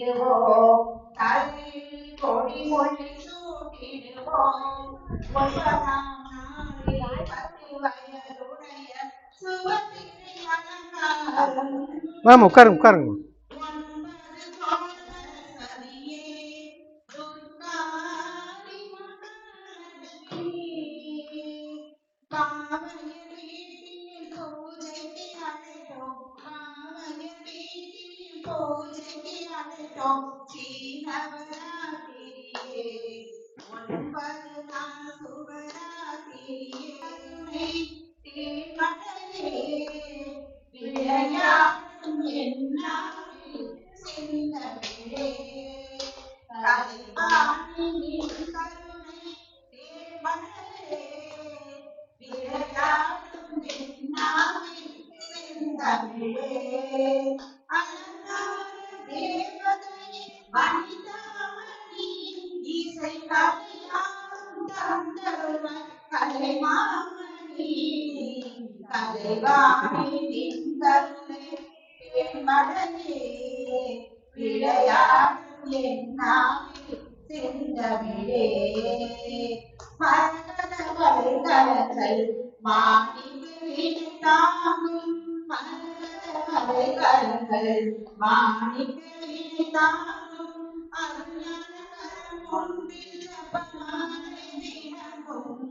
கூட்டிடுவோம் தலையில் கொடி மொழி சூட்டிடுவோம் ஒன்பதாம் நாளில் பத்து வயதுடைய சுபத்திரை அலங்காரம் மேம் உட்காருங்க உட்காருங்க công chỉ năng கலைவாணி நின்றருளே மடலே விளையாடும் சிந்தமிழே மாணிக்கு மாணிக்கு அருஞான கரம் ஒன்றில் தினமும்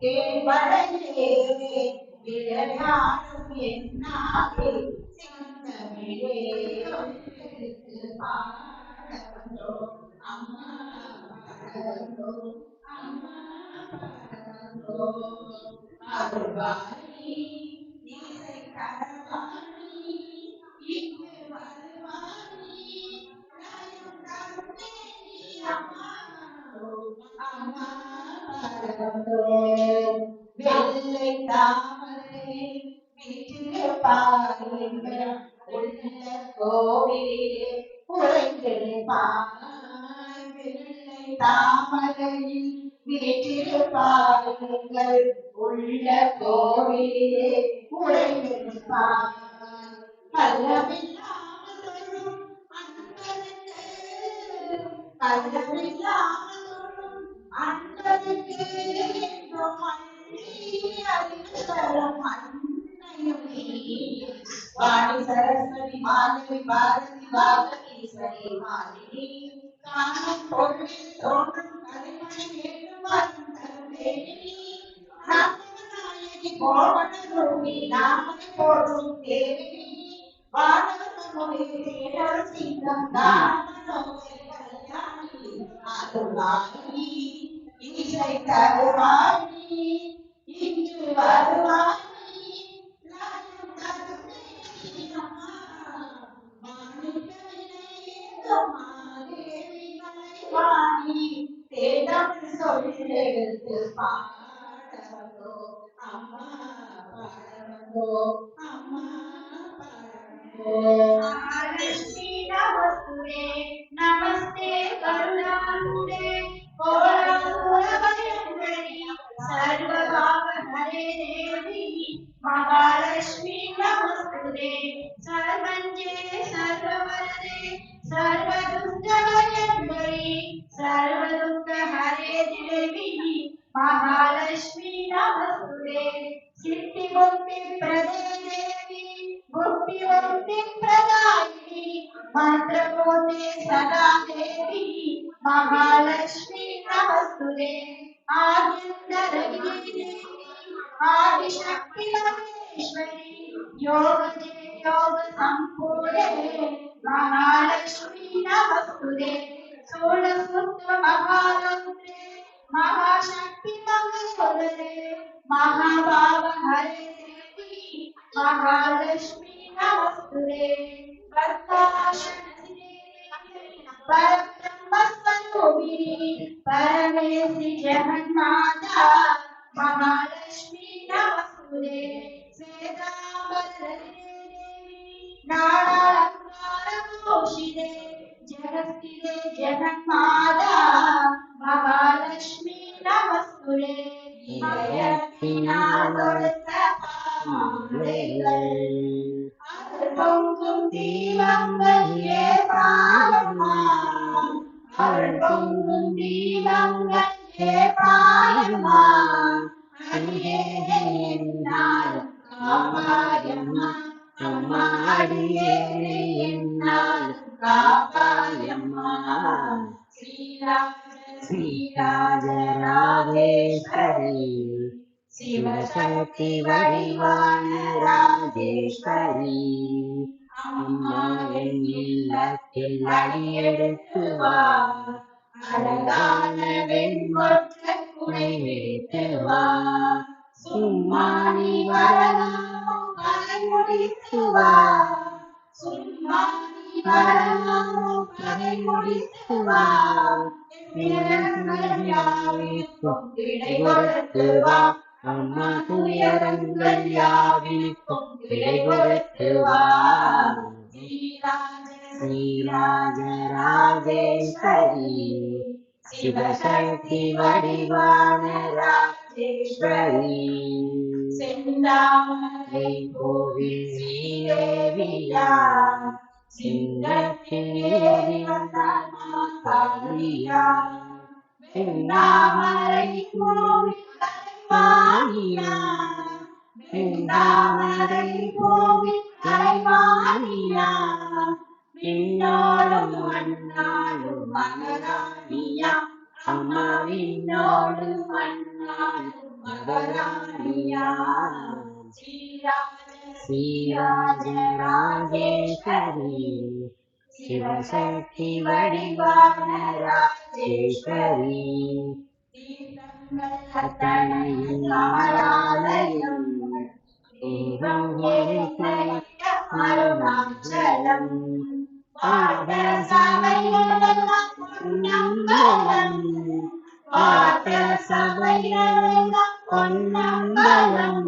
கருணை கேள்வடையே விளையாடும் என் நாவில் சிந்தமிழே பாட வந்தோம் அம்மா பாட வந்தோம் அம்மா பாட வந்தோம் அருள்வாணி இசை கரவாணி இங்கு வருவாணி. நாயும் தந்தே அம்மா அம்மா பாட வெள்ளை தாமரை வீட்டிலே பாருங்கள் உள்ள கோவிலே வெள்ளை தாமரையில் வீட்டிலே பாருங்கள் உள்ள கோவிலே వాణి సరస్వతి మాధవి భారతి భాగీశ్వరి మాలిని కామం పొరుడి తోటం కలిమణి నేత్రవాసం తరువేణి నామనాయకి కోవణ రూపి నామని పోడు దేవిని వాణవ సమవేసి ఏడవ సింగం నా Yeah. some பொங்கும் தீபங்களே பாயம்மா அவள் பொங்கும் தீபங்களே பாயம்மா அங்கே என்னாலும் காப்பாயம்மா அம்மாடியே ராஜேஸ்வரி அம்மா என் இல்லத்தில் அடியெடுத்து வா அழகான வெண்மொற்ற குடை வைத்து வா சும்மா நீ வரலாம் முடித்து வா சும்மா நீ வரலாம் முடித்து வா வா அம்மா துயரங்கள் யாவிக்கும் விடை கொடுத்து வா ஸ்ரீராஜராஜேஸ்வரி சிவசக்தி வடிவான ராஜேஸ்வரி செந்தாமரை கோவில் ஸ்ரீதேவியா சிங்கத்தில் ஏறி வந்த மாகாளியா வெண்ணாமரை கோவில் प्रिया श्रीराज राजेश्वरी शिवशक्ति वडिवानराजेश्वरी तनयनारालयम् एवं अरुणाचलम् पादसमयम् पादसमयम् பொன்னம்பலம்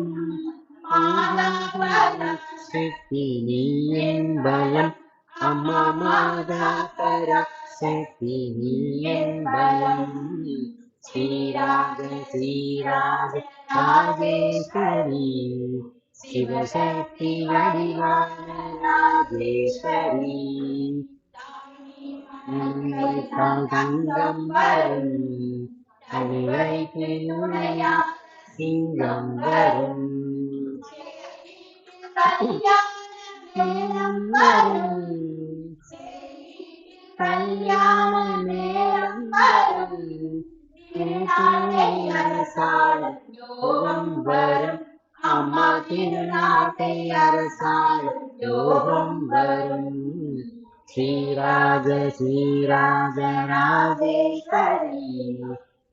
பார்த்த சபையெல்லாம் பொன்னம்பலம் மாதாபர சக்தி நீ என்பலம் அம்மா மாதாபர சக்தி நீ என்பலம் ஸ்ரீராஜ ஸ்ரீராஜ ராஜேஸ்வரி சிவசக்தி வடிவான ராஜேஸ்வரி தங்கம் வரும் அணிவைக்கு நுழையா சிங்கம் வரும். வரும். கல்யாண மேளம் வரும். யோகம் வரும். அம்மா திருநாட்டை அரசாளும் யோகம் வரும். ஸ்ரீராஜ ஸ்ரீராஜ ராஜேஸ்வரி.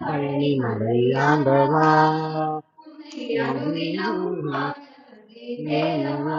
பழனி வாழ வந்தேன் மேலவா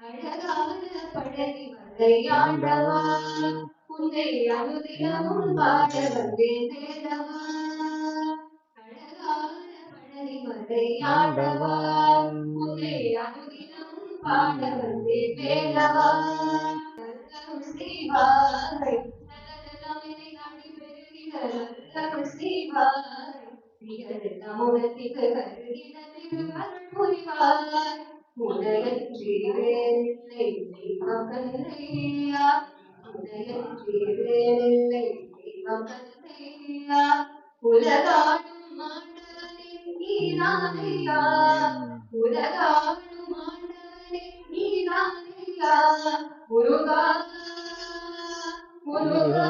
அழகான உன்னை அனுதினமும் பாட வந்தேன் தேடவா அழகான பழனி உன்னை அனுதினமும் பாட வந்தேன் என்னை நாடி அருள் செய்வாய் நிகழெல்லாம் உனக்கு கருகினது அருள் புரிவாய் உனையன்றி வேறில்லை தெய்வம் கல்லையா உனையன்றி வேறில்லை தெய்வம் கல்லையா உலகாடும் ஆண்டவனே நீதானையா உலகாடும் ஆண்டவனே நீதானையா முருகா முருகா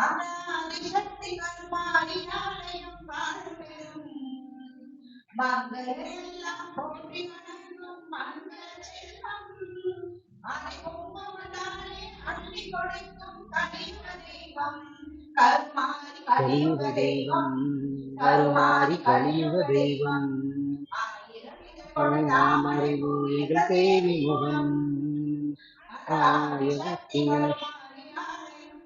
அந்த அதிசக்தி கருமாரியாலையும் பாடுபெறும் மங்களெல்லாம் போற்றி வணங்கும் மங்கள செல்வம் அள்ளி கொடுக்கும் கலியுக தெய்வம் கருமாரி கலியுக தெய்வம் கருமாரி கலியுக தெய்வம் தேவி முகம். ஆயிரத்தினர்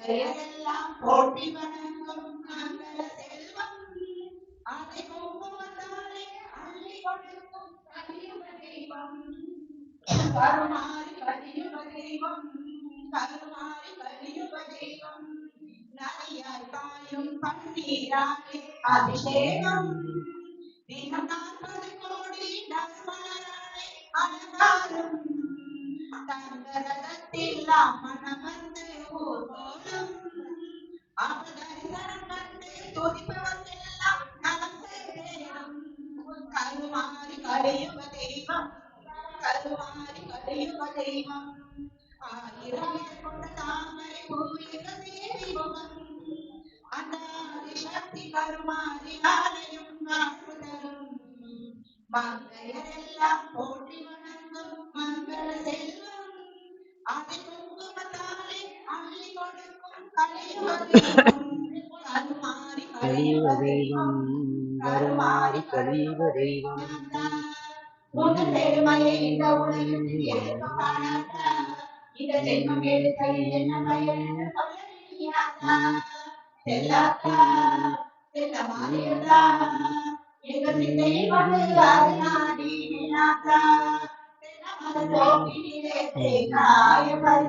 தேவி முகம் போட்டி வணங்கும் மங்கள செல்வம் அதை குங்குமத்தாலே அள்ளி கொடுக்கும் கலியுக தெய்வம் கலியுக தெய்வம் கலியுக தெய்வம் நதியாய் பாயும் பன்னீராலே அபிஷேகம். தினம் நாற்பது கோடி நர்மலராலே அலங்காரம் தங்கரகத்தில் மனமந்து ஊர்வலம் அவதரிசனம் கண்டு துதிப்பவர்க்கெல்லாம் நலம் சேரும் கருமாரி கலியுக தெய்வம் கருமாரி கலியுக தெய்வம் ஆயிரம் இதழ் கொண்ட தாமரை பூமிக தேவி முகம் அந்த ஆதிசக்தி கருமாரி ஆலயம் வாழ்வு தரும் மங்கையரெல்லாம் கலியுக தெய்வம் வருமாறி கலியுக தெய்வம். கருமாரி எங்க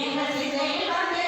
எங்க சிந்தை வந்து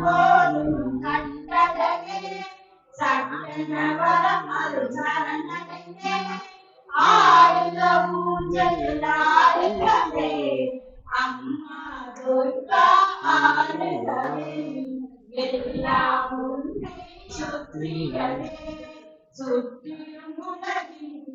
പോലും കണ്ടതകെ സകലവരം അരു ചരണകെ ആരുന്ന പൂജയിലാരുന്നതേ അമ്മ ദുർഗ ആരുന്നതേ എല്ലാം ശുദ്ധികളെ ശുദ്ധിയും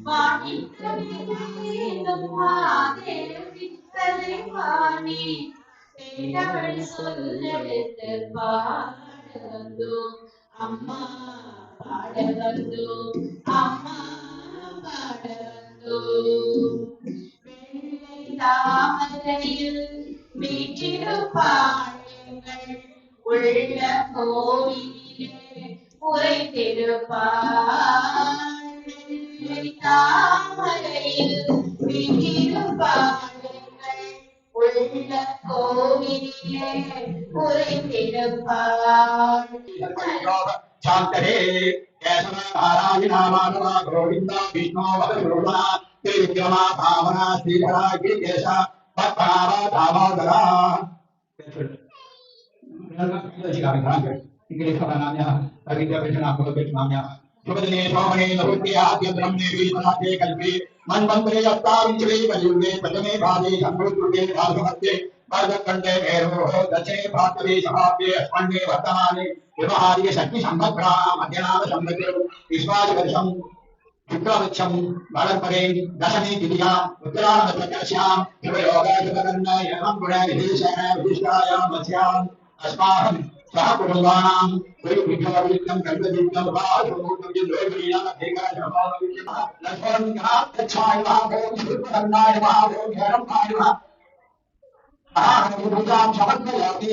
ஆடுகவே அம்மா துர்கா ஆடுகவே படர்ந்தோ வருவானி இங்கு வருவானி ஜெயம் தருவானி ஜெயம் தரும் தேவி அம்மா தாமரையில் விழிருப்பாடுங்கள் உள்ள கோவிலே உரைந்திருப்பார் சாந்தரே கேசவ நாராயணாமானவா கோவிந்தா விஷ்ணோவர் குருணா திரிவிக்ரமா பாவனா ஸ்ரீவரா கிரிகேஷா பத்மாவா தாமோதரா இங்கிலீஷ் வரானாம்யா ரவீந்திர விஷ்ணு அப்போ விஷ்ணாம்யா सुबदने सोमने नहुत्य आद्य ब्रह्मे वीतनाथे कल्पे मन मंत्रे यस्ताविंचवे वयुगे पचने भावे संभुत्रुगे राधवत्ये पर्वखंडे भैरवः दक्षिणे भातवे समाप्ये अस्मण्डे वर्तमाने व्यवहार्य शक्ति संभद्रा मध्यनाम संभद्रो विश्वास वर्षम शुक्रवृक्षम बलपरे दशमी दिव्या उत्तराण प्रकाश्याम शिवयोगाय शुभकर्णाय नमः गुणाय சாப்பிடுவான் போய் விட்டாவிட்டம் கண்டவிட்டம் ராஜோட்டம் லோகியான தேகாஜமாவிட்டம் லக்ஷ்மணன் காத்தாய் மாவோம் சுப்பரன்னாய் மாவோம் கரம்பாய் மா ஆஹ் புதாம் சமர்ப்பயாமி